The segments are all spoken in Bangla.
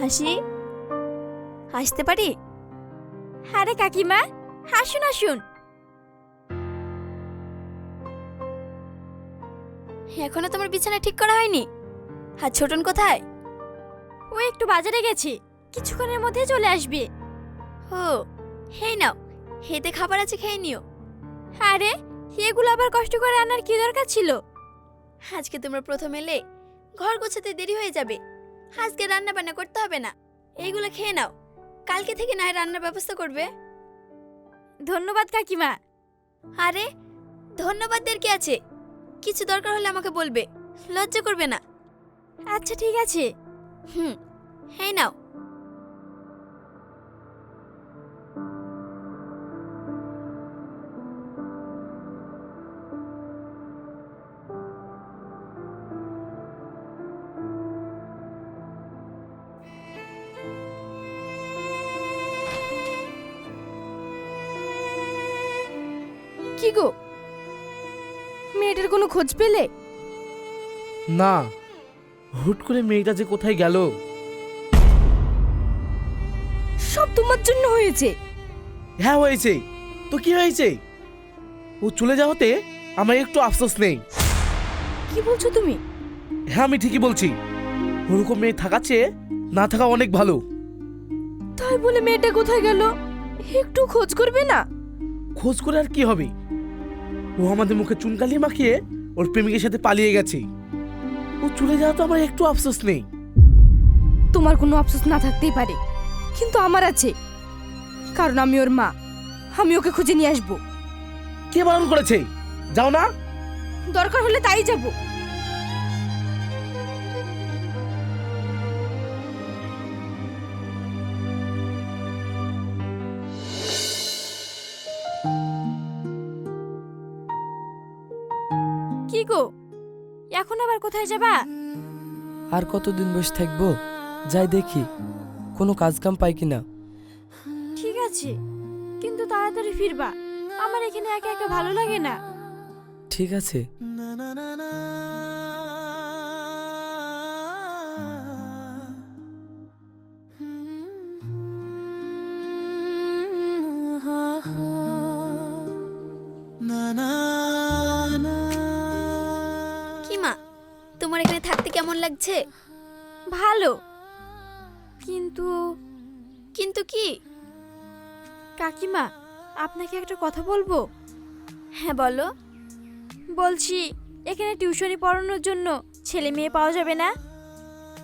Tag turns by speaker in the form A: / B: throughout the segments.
A: হাসি? হাসতে পারি? আরে কাকিমা, হাসুন হাসুন। এখনও তোমার বিছানা ঠিক করা হয়নি? আর ছোটন কোথায়? ও একটু বাজারে গেছি। কিছুক্ষণের মধ্যে চলে আসবে। ও হেই নাও। হেতে খাবার আছে, খেয়ে নিও। আরে, এগুলো আবার কষ্ট করে আনার কি দরকার ছিল? আজকে তোমরা প্রথম এলে ঘর গোছাতে দেরি হয়ে যাবে। আজকে রান্না বান্না করতে হবে না। এইগুলো খেয়ে নাও। কালকে থেকে না হয় রান্নার ব্যবস্থা করবে। ধন্যবাদ কাকিমা। আরে ধন্যবাদদের কি আছে? কিছু দরকার হলে আমাকে বলবে। লজ্জা করবে না। আচ্ছা ঠিক আছে। হুম হ্যাঁ নাও।
B: কি গো? মেয়েটার কোনো খোঁজ পেলে?
C: না। হুট করে মেয়েটা যে কোথায় গেল?
B: সব তোমার জন্য হয়েছে।
C: হ্যাঁ হয়েছে। তো কি হয়েছে? ও চলে যাওয়াতে আমার একটু আফসোস নেই।
B: কি বলছো তুমি?
C: হ্যাঁ আমি ঠিকই বলছি। ওরকম মেয়ে থাকা চেয়ে না থাকা অনেক ভালো।
B: তাই বলে মেয়েটা কোথায় গেল? একটু খোঁজ করবে না?
C: খোঁজ করে আর কি হবে? ও আমাদের মুখে চুনকালি মাখিয়ে ওর প্রেমিকের সাথে পালিয়ে গেছে। ও চলে যাওয়া তো আমার একটু আফসোস নেই।
B: তোমার কোনো আফসোস না থাকতেই পারে কিন্তু আমার আছে। কারণ আমি ওর মা আমি ওকে খুঁজে নিয়ে আসব।
C: কে বারণ করেছে? যাও না।
B: দরকার হলে তাই যাব।
A: কোথায় যাবা?
D: আর কতদিন বসে থাকব? যাই দেখি। কোনো কাজ কাম পাই কিনা?
A: ঠিক আছে কিন্তু তাড়াতাড়ি ফিরবা। আমার এখানে একা একা ভালো লাগে না।
D: ঠিক আছে।
A: লাগছে। ভালো। কিন্তু কিন্তু কি? কাকিমা, আপনাকে একটা কথা বলব? হ্যাঁ বলো। বলছি, এখানে টিউশনি পড়ানোর জন্য ছেলে মেয়ে পাওয়া যাবে না?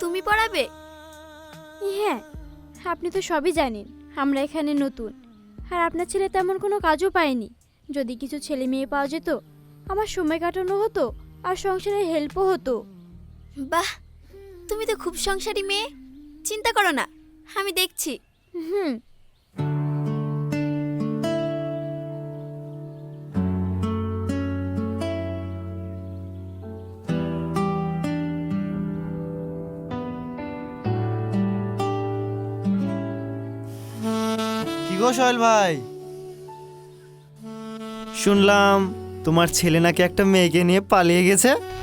A: তুমি পড়াবে? হ্যাঁ আপনি তো সবই জানেন, আমরা এখানে নতুন। আর আপনার ছেলে তেমন কোনো কাজও পায়নি। যদি কিছু ছেলে মেয়ে পাওয়া যেত, আমার সময় কাটানো হতো আর সংসারের হেল্পও হতো। বাহ তুমি তো খুব সংসারী মেয়ে। চিন্তা করো না আমি দেখছি। হুম।
E: কি গো সোহেল ভাই? শুনলাম তোমার ছেলে নাকি একটা মেয়েকে নিয়ে পালিয়ে গেছে।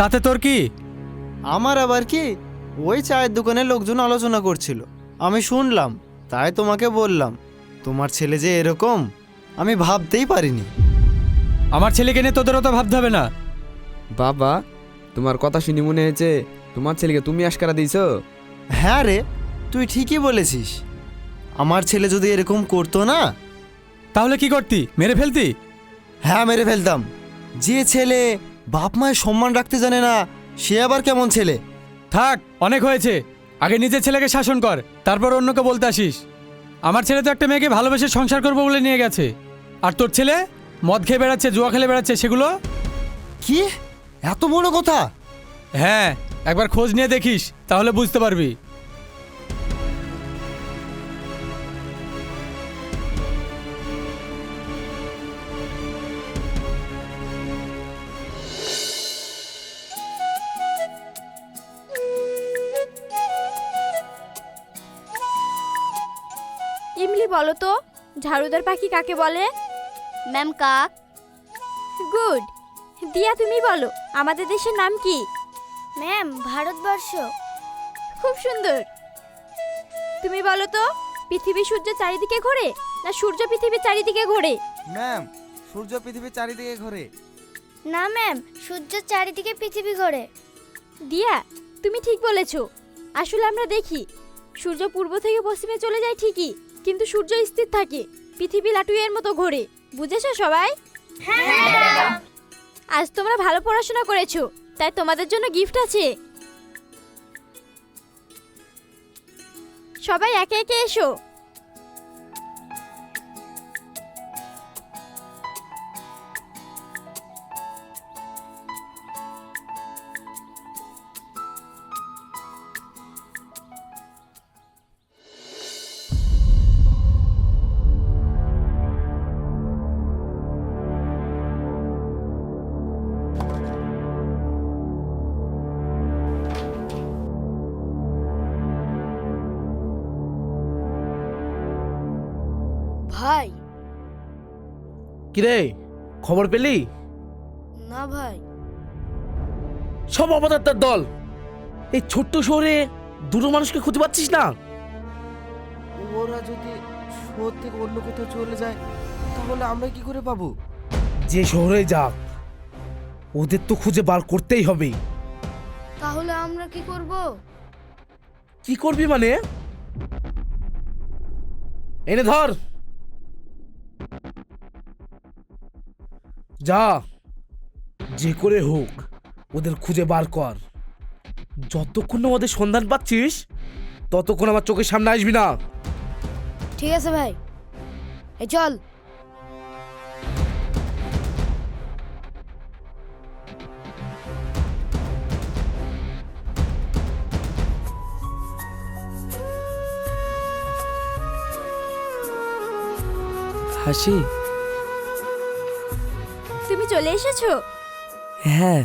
F: তাতে তোর কি?
E: আমার আবার কি? ওই চায়ের দোকানে লোকজন আলোচনা করছিল। আমি শুনলাম তাই তোমাকে বললাম তোমার ছেলে যে এরকম আমি ভাবতেই পারিনি।
F: আমার ছেলেকে নিয়ে তোদের অত ভাবতে হবে না।
G: বাবা তোমার কথা শুনি মনে হয়েছে তোমার ছেলেকে তুমি আশকারা দিয়েছ?
E: হ্যাঁ রে তুই ঠিকই বলেছিস। আমার ছেলে যদি এরকম করতো না?
F: তাহলে কি করতি? মেরে ফেলতি?
E: হ্যাঁ মেরে ফেলতাম। যে ছেলে বাপ মায়ের সম্মান রাখতে জানে না সে আবার কেমন ছেলে?
F: থাক। অনেক হয়েছে। আগে নিজের ছেলেকে শাসন কর তারপর অন্যকে বলতে আসিস। আমার ছেলে তো একটা মেয়েকে ভালোবেসে সংসার করব বলে নিয়ে গেছে। আর তোর ছেলে মদ খেয়ে বেড়াচ্ছে জুয়া খেলে বেড়াচ্ছে সেগুলো?
E: কি? এত বড় কথা?
F: হ্যাঁ একবার খোঁজ নিয়ে দেখিস তাহলে বুঝতে পারবি।
A: বলো তো ঝাড়ুদার পাখি কাকে বলে? ম্যাম কাক গুড। দিয়া তুমি বলো আমাদের দেশের নাম কি? ম্যাম ভারতবর্ষ। খুব সুন্দর। তুমি বলো তো পৃথিবী সূর্য চারিদিকে ঘোরে না সূর্য পৃথিবীর চারিদিকে ঘোরে?
E: ম্যাম সূর্য পৃথিবীর চারিদিকে ঘোরে।
H: না ম্যাম সূর্য চারিদিকে পৃথিবী ঘোরে।
A: দিয়া তুমি ঠিক বলেছ। আসলে আমরা দেখি সূর্য পূর্ব থেকে পশ্চিমে চলে যায় ঠিকই। কিন্তু সূর্য স্থির থাকে পৃথিবী লাটুইয়ের মতো ঘোরে। বুঝেছ সবাই? আজ তোমরা ভালো পড়াশোনা করেছ তাই তোমাদের জন্য গিফট আছে। সবাই একে একে এসো।
C: কিরে খবর পেলি?
B: না ভাই।
C: সব অবতার দল। এই ছোট্ট শহরে দুটো মানুষকে খুঁজে পাচ্ছিস না?
E: ওরা যদি শহর থেকে অন্য কোথাও চলে যায় তাহলে আমরা কি করে পাবো?
C: যে শহরে যাক ওদের তো খুঁজে বার করতেই হবে।
B: তাহলে আমরা কি করব?
C: কি করবি মানে? এনে ধর। যা যে করে হোক ওদের খুঁজে বার কর। যতক্ষণ না ওদের সন্ধান পাচ্ছিস ততক্ষণ আমার চোখের সামনে আসবি না।
B: ঠিক আছে ভাই। এই চল।
D: হাসি
A: চলে এসেছ?
D: হ্যাঁ।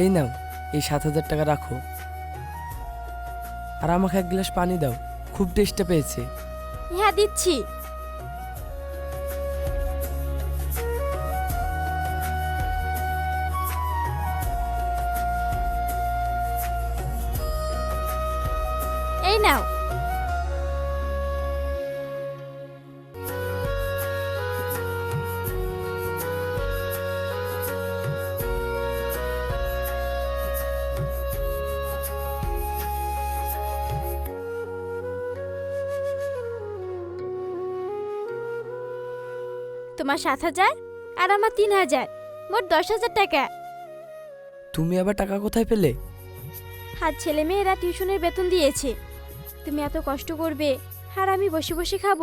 D: এই নাও এই সাত হাজার টাকা রাখো। আর আমাকে এক গ্লাস পানি দাও খুব টেস্টটা পেয়েছে।
A: হ্যাঁ দিচ্ছি। তোমার সাত হাজার আর আমার তিন হাজার। মোট দশ হাজার টাকা।
D: তুমি আবার টাকা কোথায় পেলে?
A: আর ছেলে মেয়েরা টিউশনের বেতন দিয়েছে। তুমি এত কষ্ট করবে আর আমি বসে বসে খাব।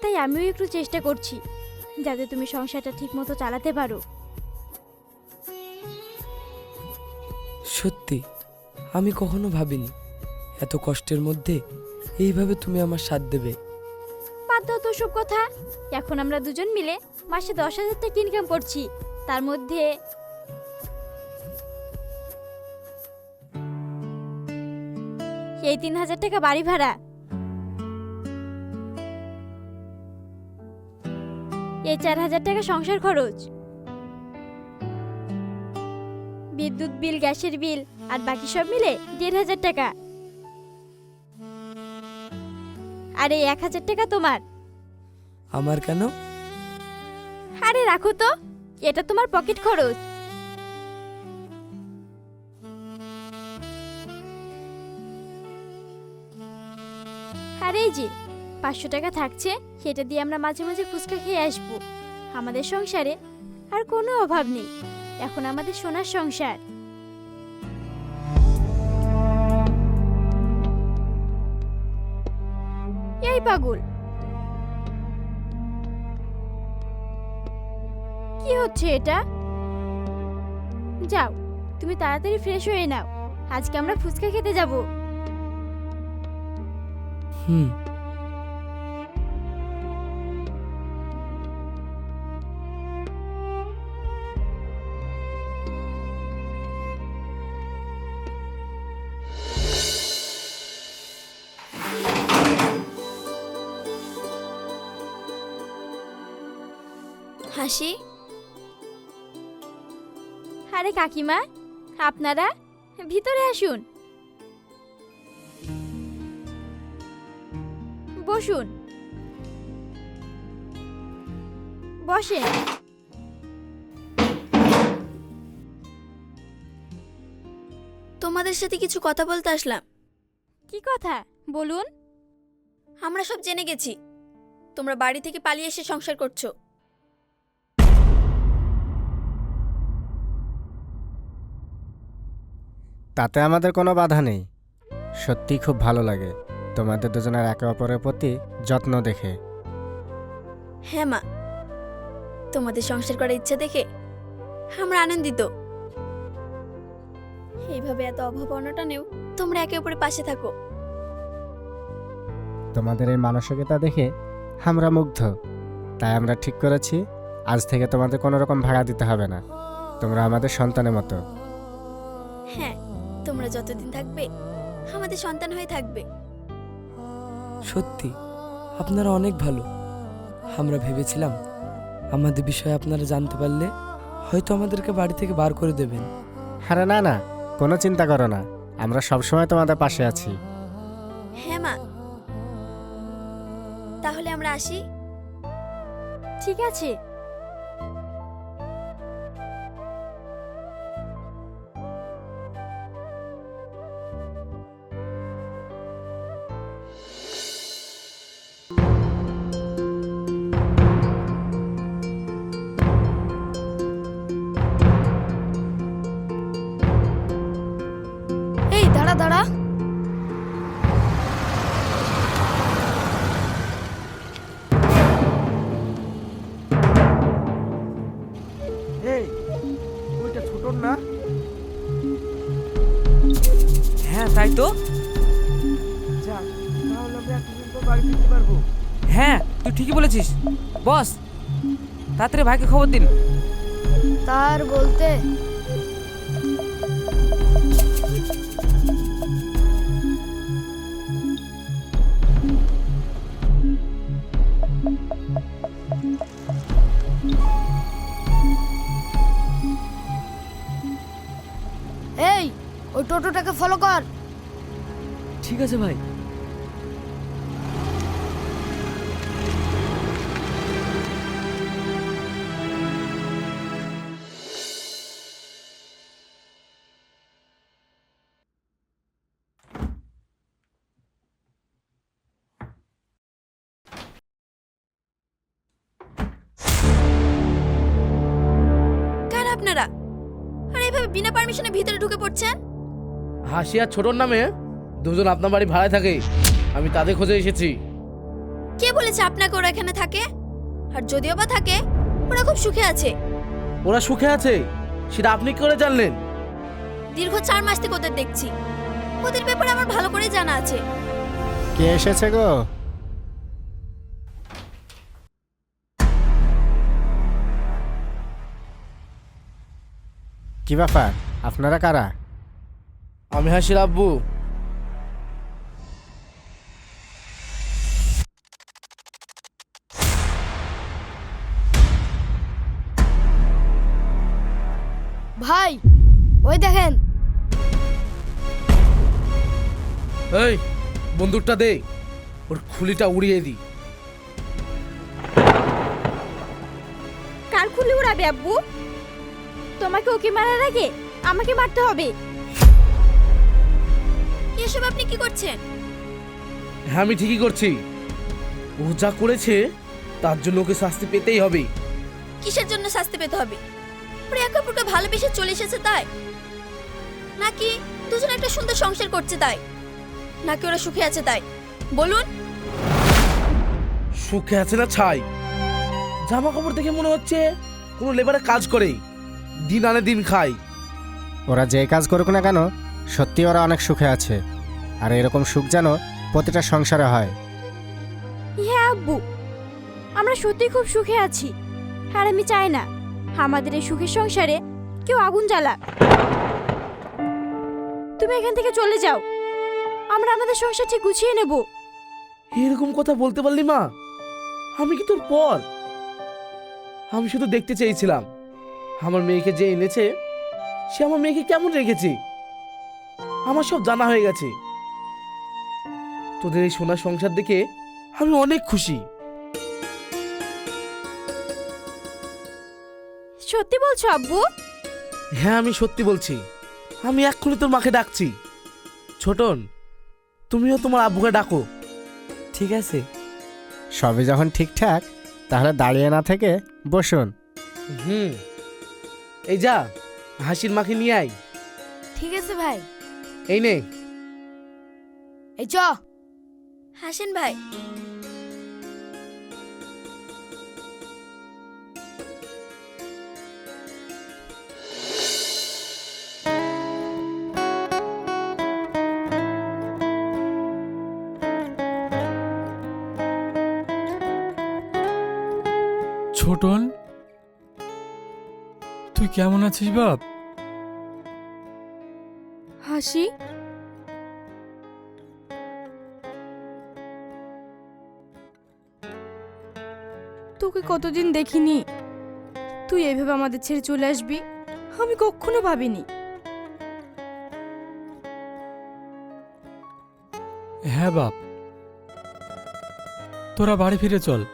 A: তাই আমিও একটু চেষ্টা করছি যাতে তুমি সংসারটা ঠিক মতো চালাতে পারো।
D: সত্যি আমি কখনো ভাবিনি এত কষ্টের মধ্যে এইভাবে তুমি আমার সাথ দেবে।
A: বাদ দাও তো সব কথা। এখন আমরা দুজন মিলে মাসে দশ হাজার টাকা ইনকাম করছি। তার মধ্যে এই তিন হাজার টাকা বাড়ি ভাড়া। এই চার হাজার টাকা সংসার খরচ। বিদ্যুৎ বিল, গ্যাসের বিল আর বাকি সব মিলে দেড় হাজার টাকা। আর এই এক হাজার টাকা তোমার।
D: আমার কেন?
A: আরে রাখো তো, এটা তোমার পকেট খরচ। আরে পাঁচশো টাকা থাকছে, সেটা দিয়ে আমরা মাঝে মাঝে ফুচকা খেয়ে আসব। আমাদের সংসারে আর কোনো অভাব নেই, এখন আমাদের সোনার সংসার। এই পাগল হচ্ছে এটা? যাও তুমি তাড়াতাড়ি ফ্রেশ হয়ে নাও। আজকে আমরা ফুচকা খেতে যাব।
D: হুম।
H: হাসি?
A: আরে কাকিমা আপনারা ভিতরে আসুন। বসুন। বসেন।
I: তোমাদের সাথে কিছু কথা বলতে আসলাম।
A: কি কথা? বলুন।
I: আমরা সব জেনে গেছি। তোমরা বাড়ি থেকে পালিয়ে এসে সংসার করছ।
J: তাতে আমাদের কোনো বাধা নেই। সত্যি খুব ভালো লাগে তোমাদের দুজনের একে অপরের প্রতি যত্ন দেখে।
I: হ্যাঁ মা। তোমাদের সংসার করার ইচ্ছা দেখে আমরা আনন্দিত। এইভাবে এত অভাব অনটনেও তোমরা একে অপরের পাশে থাকো।
J: তোমাদের এই মানসিকতা দেখে আমরা মুগ্ধ। তাই আমরা ঠিক করেছি আজ থেকে তোমাদের কোনো রকম ভাড়া দিতে হবে না। তোমরা আমাদের সন্তানের মতো।
I: হ্যাঁ। যতদিন থাকবে আমাদের সন্তান হয়ে থাকবে।
D: সত্যি আপনারা অনেক ভালো। আমরা ভেবেছিলাম আমাদের বিষয়ে আপনারা জানতে পারলে হয়তো আমাদেরকে বাড়ি থেকে বার করে দেবেন।
J: আরে না না কোনো চিন্তা করো না। আমরা সবসময় তোমাদের পাশে আছি।
I: হ্যাঁ মা। তাহলে আমরা আসি।
A: ঠিক আছে।
K: তাই তো? হ্যাঁ তুই ঠিকই বলেছিস। বস তাড়াতাড়ি ভাইকে খবর দিন।
B: তার বলতে এই ওই টোটোটাকে ফলো কর।
D: ঠিক আছে ভাই।
I: কার আপনারা? আর এইভাবে বিনা পারমিশনে ভিতরে ঢুকে পড়ছেন?
C: হাসি আর ছোটর নামে দুজন আপনার বাড়ি ভাড়ায় থাকে। আমি তাদের খোঁজে এসেছি।
I: কে বলেছে আপনাকে ওরা এখানে থাকে? আর যদিও বা থাকে ওরা খুব সুখে আছে।
C: ওরা সুখে আছে? সেটা আপনি কি করে জানলেন?
I: দীর্ঘ চার মাস থেকে ওদের দেখছি। ওদের ব্যাপারে আমার ভালো করে জানা আছে।
J: কে এসেছে গো? কি ব্যাপার? আপনারা কারা?
C: আমি হাসির আব্বু।
B: ভাই ওই দেখেন।
C: এই বন্দুকটা দে ওর খুলিটা উড়িয়ে দি।
A: কার খুলি উড়াবে আব্বু? তোমাকে ওকে মারার আগে আমাকে মারতে হবে?
I: এসব আপনি কি করছেন?
C: হ্যাঁ আমি ঠিকই করছি। ও যা করেছে তার জন্য ওকে শাস্তি পেতেই হবে।
I: কিসের জন্য শাস্তি পেতে হবে? ওরা একে অপরকে ভালোবেসে চলে এসেছে তাই। নাকি দুজন একটা সুন্দর সংসার করছে তাই? নাকি ওরা সুখে আছে তাই? বলুন।
C: সুখে আছে না ছাই? জামা কাপড় দেখে মনে হচ্ছে কোনো লেবারে কাজ করে দিন আনে দিন খায়।
J: ওরা যে কাজ করুক না কেন সত্যি ওরা অনেক সুখে আছে। আর এরকম সুখ যেন প্রতিটা সংসারে হয়।
A: হ্যাঁ আব্বু আমরা সত্যি খুব সুখে আছি আর আমি চাই না। আমাদের এই সুখের সংসারে কেউ আগুন জ্বালা। তুমি এখান থেকে চলে যাও। আমরা আমাদের সংসার ঠিক গুছিয়ে নেব।
C: এরকম কথা বলতে পারলি মা? আমি কি তোর পর? আমি শুধু দেখতে চেয়েছিলাম। আমার মেয়েকে যে এনেছে, সে আমার মেয়েকে কেমন রেখেছে? আমার সব জানা হয়ে গেছে। তোদের এই সোনার সংসার দেখে আমি অনেক খুশি।
A: সত্যি বলছো আব্বু?
C: হ্যাঁ আমি সত্যি বলছি। আমি এক্ষুনি তোর মাকে ডাকছি। ছোটন তুমিও তোমার আব্বুকে ডাকো।
D: ঠিক আছে।
J: সবই যখন ঠিকঠাক তাহলে দাঁড়িয়ে না থেকে বসুন।
C: হুম। এই যা হাসির মাকে নিয়ে আয়।
A: ঠিক আছে ভাই।
C: এই নে।
A: এই চ।
I: হাসেন ভাই।
F: তুই কেমন আছিস বাপ?
B: হাসি? তোকে কতদিন দেখিনি। তুই এভাবে আমাদের ছেড়ে চলে আসবি? আমি কখনো ভাবিনি।
F: হ্যাঁ বাপ। তোরা বাড়ি ফিরে চল।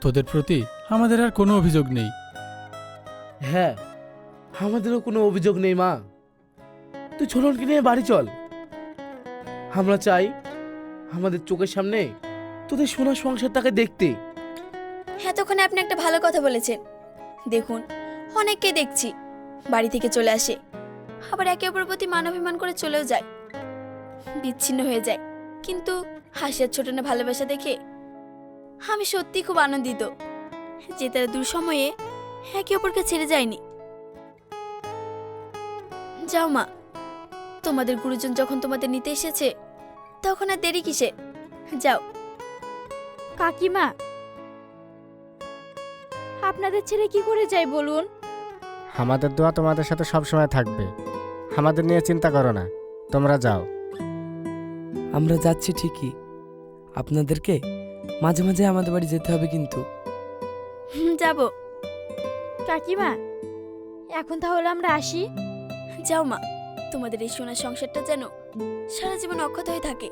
F: তোদের প্রতি আমাদের আর কোনো অভিযোগ নেই।
C: হ্যাঁ আমাদেরও কোনো অভিযোগ নেই, মা। তুই ছোটনকে নিয়ে বাড়ি চল। আমরা চাই আমাদের চোখের সামনে তোদের সোনার সংসারটাকে দেখতে।
I: এতক্ষণে আপনি একটা ভালো কথা বলেছেন। দেখুন, অনেককে দেখছি। বাড়ি থেকে চলে আসে। আবার একে অপরের প্রতি মানবিমান করে চলেও যায়। বিচ্ছিন্ন হয়ে যায়। কিন্তু হাসিয়ার ছোটনে ভালোবাসা দেখে আমি সত্যি খুব আনন্দিত যে তারা দূর সময়ে একে অপরকে ছেড়ে যায়নি। যাও মা। তোমাদের গুরুজন যখন তোমাদের নিতে এসেছে তখন আর দেরি কিসে? যাও।
A: কাকিমা আপনাদের ছেলে কি করে যায় বলুন?
J: আমাদের দোয়া তোমাদের সাথে সব সময় থাকবে। আমাদের নিয়ে চিন্তা করো না। তোমরা যাও।
D: আমরা যাচ্ছি ঠিকই। আপনাদেরকে মাঝে মাঝে আমাদের বাড়ি যেতে হবে কিন্তু।
I: হুম, যাব।
A: কাকিমা এখন তাহলে আমরা আসি।
I: যাও মা। তোমাদের এই সোনার সংসারটা যেন সারা জীবন অক্ষত হয়ে থাকে।